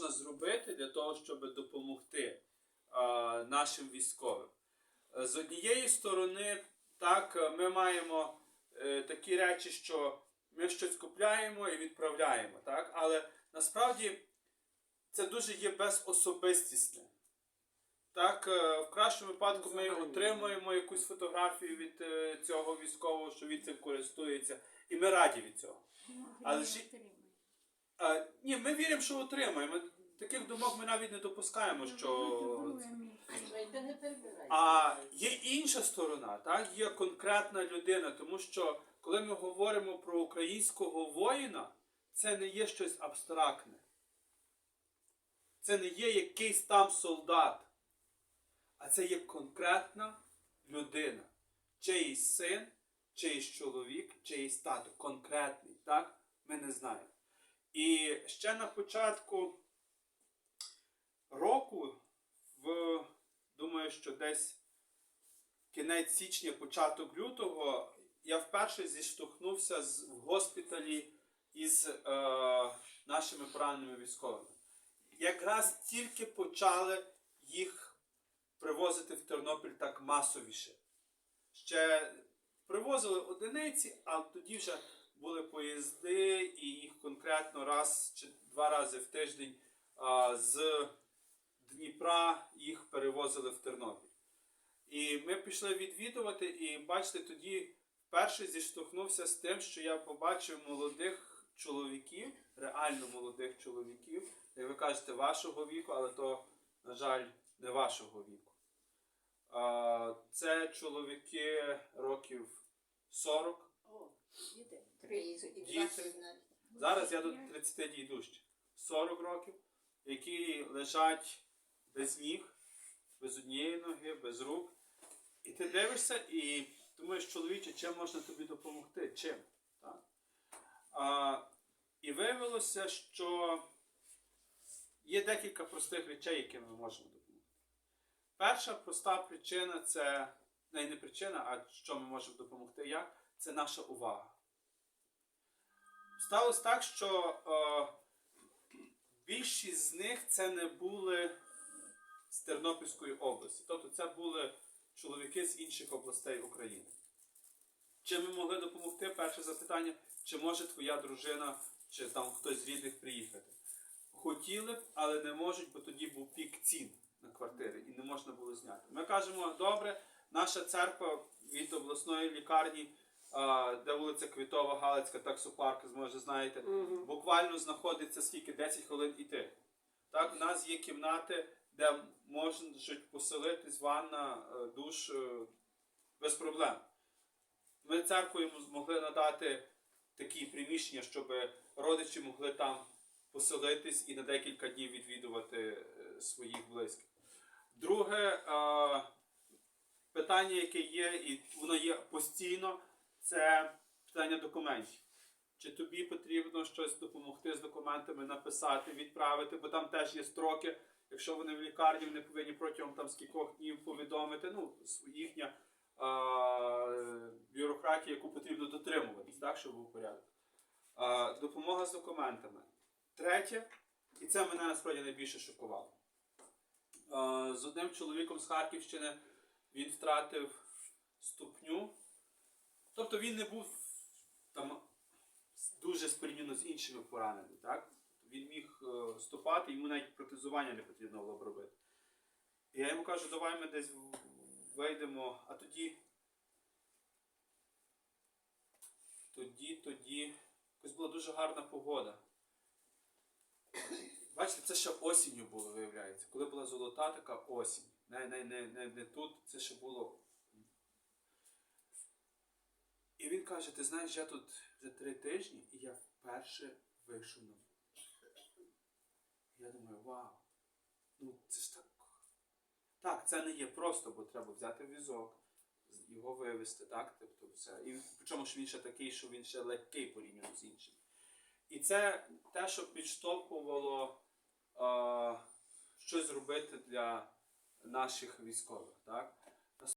можна зробити для того, щоб допомогти е, нашим військовим? Е, З однієї сторони, так, е, ми маємо е, такі речі, що ми щось купляємо і відправляємо, так? але насправді це дуже є безособистісне. Так, е, в кращому випадку ми отримуємо якусь фотографію від цього військового, що він цим користується, і ми раді від цього. Але ж- А, ні, ми віримо, що отримаємо. Таких думок ми навіть не допускаємо, що. Не перебирай. А є інша сторона, так? є конкретна людина, тому що коли ми говоримо про українського воїна, це не є щось абстрактне. Це не є якийсь там солдат, а це є конкретна людина. Чиїсь син, чиїсь чоловік, чиїсь тато. Конкретний, так? Ми не знаємо. І ще на початку року, в, думаю, що десь кінець січня, початок лютого, я вперше зіштовхнувся з, в госпіталі із е, нашими пораненими військовими. Якраз тільки почали їх привозити в Тернопіль так масовіше. Ще привозили одиниці, а тоді вже були поїзди, і їх конкретно раз чи два рази в тиждень з Дніпра їх перевозили в Тернопіль. І ми пішли відвідувати, і бачите, тоді вперше зіштовхнувся з тим, що я побачив молодих чоловіків, реально молодих чоловіків, як ви кажете, вашого віку, але то, на жаль, не вашого віку. Це чоловіки років 40. Діти. Зараз я до 30 дійду ще. 40 років, які лежать без ніг, без однієї ноги, без рук. І ти дивишся і думаєш, чоловіче, чим можна тобі допомогти? Чим? Так? А, і виявилося, що є декілька простих речей, якими ми можемо допомогти. Перша проста причина це не причина, а що ми можемо допомогти як? Це наша увага. Сталося так, що е, більшість з них це не були з Тернопільської області. Тобто це були чоловіки з інших областей України. Чи ми могли допомогти? Перше запитання, чи може твоя дружина, чи там хтось з рідних приїхати? Хотіли б, але не можуть, бо тоді був пік цін на квартири і не можна було зняти. Ми кажемо, добре, наша церква від обласної лікарні, а, де вулиця Квітова, Галицька, таксопарк, може знаєте, буквально знаходиться скільки 10 хвилин іти. Так, у нас є кімнати, де можуть поселитись ванна, е, душ е, без проблем. Ми церквою змогли надати такі приміщення, щоб родичі могли там поселитись і на декілька днів відвідувати е, своїх близьких. Друге е, питання, яке є, і воно є постійно, це питання документів. Чи тобі потрібно щось допомогти з документами написати, відправити, бо там теж є строки. Якщо вони в лікарні, вони повинні протягом там скількох днів повідомити. Ну, їхня е, бюрократія, яку потрібно дотримуватись, так, щоб був порядок. Е, допомога з документами. Третє, і це мене насправді найбільше шокувало. Е, з одним чоловіком з Харківщини він втратив ступню. Тобто він не був там дуже спорівняно з іншими пораненими. Так? Він міг е, ступати, йому навіть протезування не потрібно було б робити. І я йому кажу, давай ми десь вийдемо, а тоді. Тоді, тоді. Якось була дуже гарна погода. Бачите, це ще осінню було, виявляється. Коли була золота така осінь. Не, не, не, не, не тут, це ще було. І він каже: ти знаєш, я тут вже три тижні, і я вперше вийшов на. Я думаю, вау. Ну це ж так. Так, це не є просто, бо треба взяти візок, його вивезти, так? Тобто все. І причому ж він ще такий, що він ще легкий порівняно з іншим. І це те, що підштовхувало е, щось зробити для наших військових. Так?